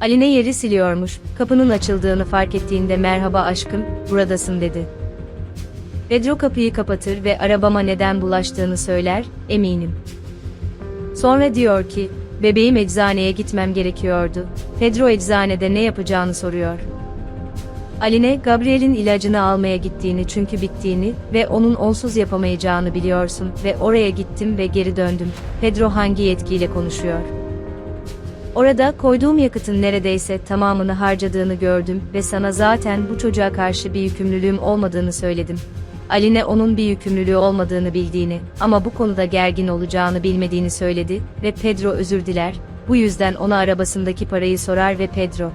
Aline yeri siliyormuş, kapının açıldığını fark ettiğinde merhaba aşkım, buradasın dedi. Pedro kapıyı kapatır ve arabama neden bulaştığını söyler, eminim. Sonra diyor ki, bebeğim eczaneye gitmem gerekiyordu. Pedro eczanede ne yapacağını soruyor. Aline, Gabriel'in ilacını almaya gittiğini çünkü bittiğini ve onun onsuz yapamayacağını biliyorsun ve oraya gittim ve geri döndüm. Pedro hangi yetkiyle konuşuyor? Orada koyduğum yakıtın neredeyse tamamını harcadığını gördüm ve sana zaten bu çocuğa karşı bir yükümlülüğüm olmadığını söyledim. Aline onun bir yükümlülüğü olmadığını bildiğini ama bu konuda gergin olacağını bilmediğini söyledi ve Pedro özür diler. Bu yüzden ona arabasındaki parayı sorar ve Pedro,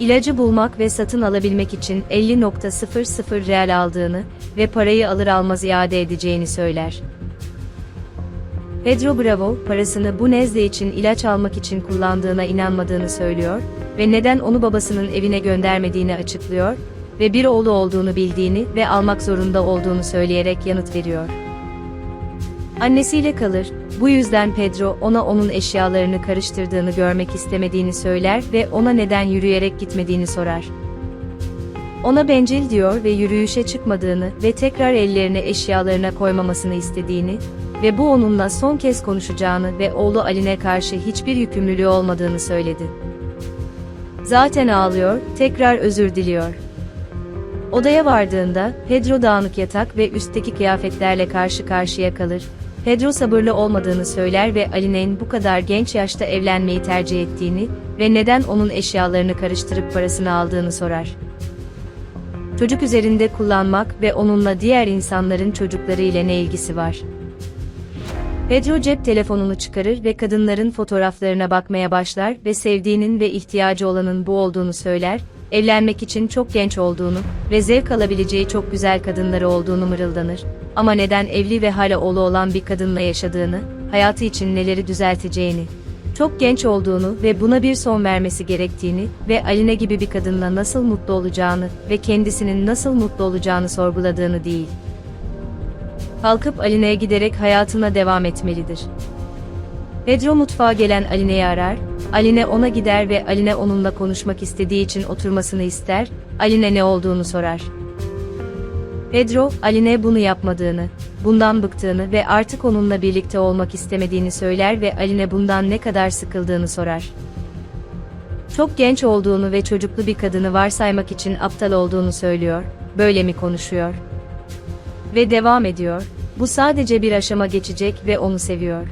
İlacı bulmak ve satın alabilmek için 50.00 real aldığını ve parayı alır almaz iade edeceğini söyler. Pedro Bravo, parasını bu nezle için ilaç almak için kullandığına inanmadığını söylüyor ve neden onu babasının evine göndermediğini açıklıyor ve bir oğlu olduğunu bildiğini ve almak zorunda olduğunu söyleyerek yanıt veriyor. Annesiyle kalır, bu yüzden Pedro ona onun eşyalarını karıştırdığını görmek istemediğini söyler ve ona neden yürüyerek gitmediğini sorar. Ona bencil diyor ve yürüyüşe çıkmadığını ve tekrar ellerini eşyalarına koymamasını istediğini ve bu onunla son kez konuşacağını ve oğlu Aline karşı hiçbir yükümlülüğü olmadığını söyledi. Zaten ağlıyor, tekrar özür diliyor. Odaya vardığında, Pedro dağınık yatak ve üstteki kıyafetlerle karşı karşıya kalır. Pedro sabırlı olmadığını söyler ve Aline'nin bu kadar genç yaşta evlenmeyi tercih ettiğini ve neden onun eşyalarını karıştırıp parasını aldığını sorar. Çocuk üzerinde kullanmak ve onunla diğer insanların çocukları ile ne ilgisi var? Pedro cep telefonunu çıkarır ve kadınların fotoğraflarına bakmaya başlar ve sevdiğinin ve ihtiyacı olanın bu olduğunu söyler, evlenmek için çok genç olduğunu ve zevk alabileceği çok güzel kadınları olduğunu mırıldanır. Ama neden evli ve hala oğlu olan bir kadınla yaşadığını, hayatı için neleri düzelteceğini, çok genç olduğunu ve buna bir son vermesi gerektiğini ve Aline gibi bir kadınla nasıl mutlu olacağını ve kendisinin nasıl mutlu olacağını sorguladığını değil. Kalkıp Aline'ye giderek hayatına devam etmelidir. Pedro mutfağa gelen Aline'yi arar, Aline ona gider ve Aline onunla konuşmak istediği için oturmasını ister, Aline ne olduğunu sorar. Pedro, Aline bunu yapmadığını, bundan bıktığını ve artık onunla birlikte olmak istemediğini söyler ve Aline bundan ne kadar sıkıldığını sorar. Çok genç olduğunu ve çocuklu bir kadını varsaymak için aptal olduğunu söylüyor, böyle mi konuşuyor? Ve devam ediyor, bu sadece bir aşama geçecek ve onu seviyor.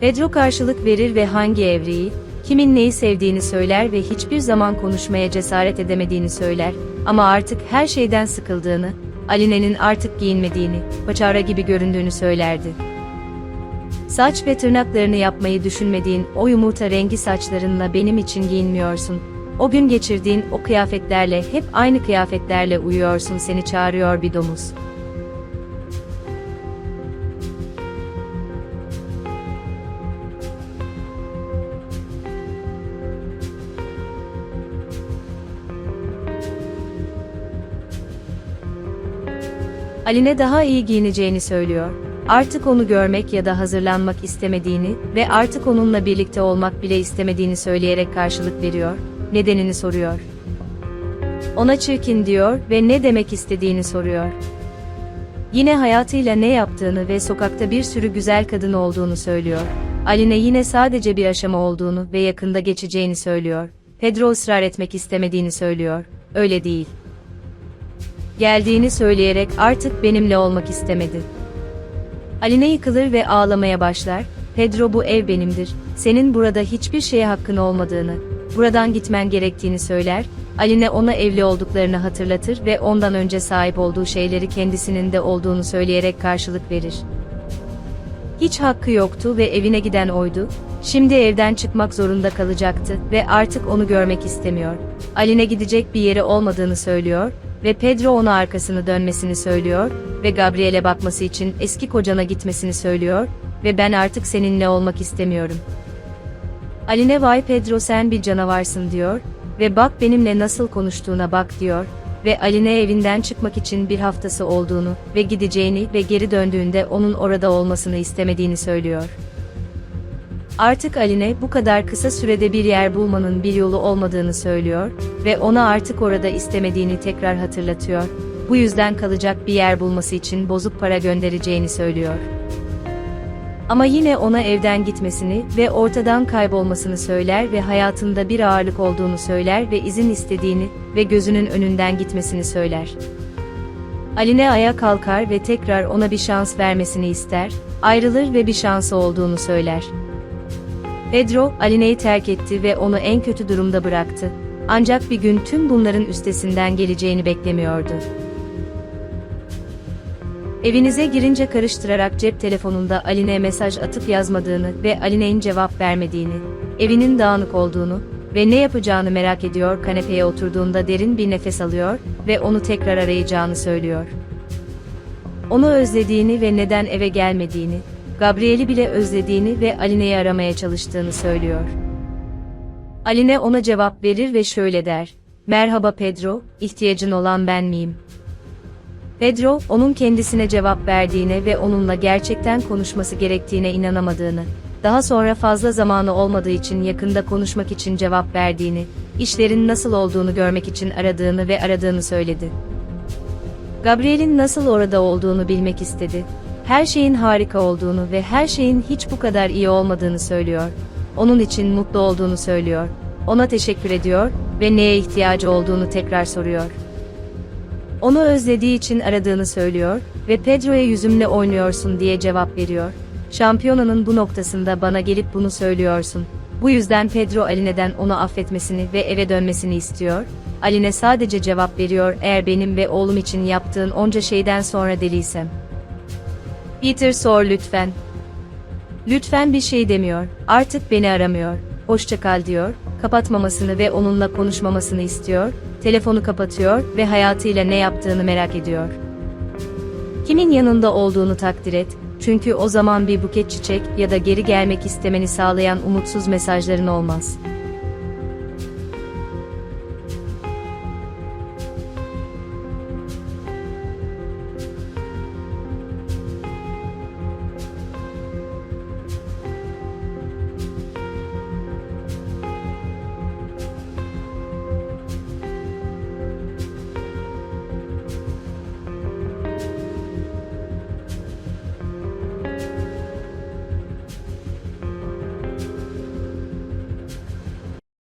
Pedro karşılık verir ve hangi evreyi, kimin neyi sevdiğini söyler ve hiçbir zaman konuşmaya cesaret edemediğini söyler ama artık her şeyden sıkıldığını, Aline'nin artık giyinmediğini, paçavra gibi göründüğünü söylerdi. Saç ve tırnaklarını yapmayı düşünmediğin o yumurta rengi saçlarınla benim için giyinmiyorsun. O gün geçirdiğin o kıyafetlerle hep aynı kıyafetlerle uyuyorsun seni çağırıyor bir domuz. Aline daha iyi giyineceğini söylüyor. Artık onu görmek ya da hazırlanmak istemediğini ve artık onunla birlikte olmak bile istemediğini söyleyerek karşılık veriyor. Nedenini soruyor. Ona çirkin diyor ve ne demek istediğini soruyor. Yine hayatıyla ne yaptığını ve sokakta bir sürü güzel kadın olduğunu söylüyor. Aline yine sadece bir aşama olduğunu ve yakında geçeceğini söylüyor. Pedro ısrar etmek istemediğini söylüyor. Öyle değil geldiğini söyleyerek artık benimle olmak istemedi. Aline yıkılır ve ağlamaya başlar. Pedro bu ev benimdir. Senin burada hiçbir şeye hakkın olmadığını, buradan gitmen gerektiğini söyler. Aline ona evli olduklarını hatırlatır ve ondan önce sahip olduğu şeyleri kendisinin de olduğunu söyleyerek karşılık verir. Hiç hakkı yoktu ve evine giden oydu. Şimdi evden çıkmak zorunda kalacaktı ve artık onu görmek istemiyor. Aline gidecek bir yeri olmadığını söylüyor ve Pedro ona arkasını dönmesini söylüyor ve Gabriel'e bakması için eski kocana gitmesini söylüyor ve ben artık seninle olmak istemiyorum. Aline vay Pedro sen bir canavarsın diyor ve bak benimle nasıl konuştuğuna bak diyor ve Aline evinden çıkmak için bir haftası olduğunu ve gideceğini ve geri döndüğünde onun orada olmasını istemediğini söylüyor. Artık Aline bu kadar kısa sürede bir yer bulmanın bir yolu olmadığını söylüyor ve ona artık orada istemediğini tekrar hatırlatıyor. Bu yüzden kalacak bir yer bulması için bozuk para göndereceğini söylüyor. Ama yine ona evden gitmesini ve ortadan kaybolmasını söyler ve hayatında bir ağırlık olduğunu söyler ve izin istediğini ve gözünün önünden gitmesini söyler. Aline ayağa kalkar ve tekrar ona bir şans vermesini ister, ayrılır ve bir şansı olduğunu söyler. Pedro, Aline'yi terk etti ve onu en kötü durumda bıraktı. Ancak bir gün tüm bunların üstesinden geleceğini beklemiyordu. Evinize girince karıştırarak cep telefonunda Aline'ye mesaj atıp yazmadığını ve Aline'nin cevap vermediğini, evinin dağınık olduğunu ve ne yapacağını merak ediyor kanepeye oturduğunda derin bir nefes alıyor ve onu tekrar arayacağını söylüyor. Onu özlediğini ve neden eve gelmediğini, Gabriel'i bile özlediğini ve Aline'yi aramaya çalıştığını söylüyor. Aline ona cevap verir ve şöyle der. Merhaba Pedro, ihtiyacın olan ben miyim? Pedro, onun kendisine cevap verdiğine ve onunla gerçekten konuşması gerektiğine inanamadığını, daha sonra fazla zamanı olmadığı için yakında konuşmak için cevap verdiğini, işlerin nasıl olduğunu görmek için aradığını ve aradığını söyledi. Gabriel'in nasıl orada olduğunu bilmek istedi. Her şeyin harika olduğunu ve her şeyin hiç bu kadar iyi olmadığını söylüyor. Onun için mutlu olduğunu söylüyor. Ona teşekkür ediyor ve neye ihtiyacı olduğunu tekrar soruyor. Onu özlediği için aradığını söylüyor ve Pedro'ya yüzümle oynuyorsun diye cevap veriyor. Şampiyonanın bu noktasında bana gelip bunu söylüyorsun. Bu yüzden Pedro Aline'den onu affetmesini ve eve dönmesini istiyor. Aline sadece cevap veriyor eğer benim ve oğlum için yaptığın onca şeyden sonra deliysem. Peter sor lütfen. Lütfen bir şey demiyor. Artık beni aramıyor. Hoşça kal diyor. Kapatmamasını ve onunla konuşmamasını istiyor. Telefonu kapatıyor ve hayatıyla ne yaptığını merak ediyor. Kimin yanında olduğunu takdir et. Çünkü o zaman bir buket çiçek ya da geri gelmek istemeni sağlayan umutsuz mesajların olmaz.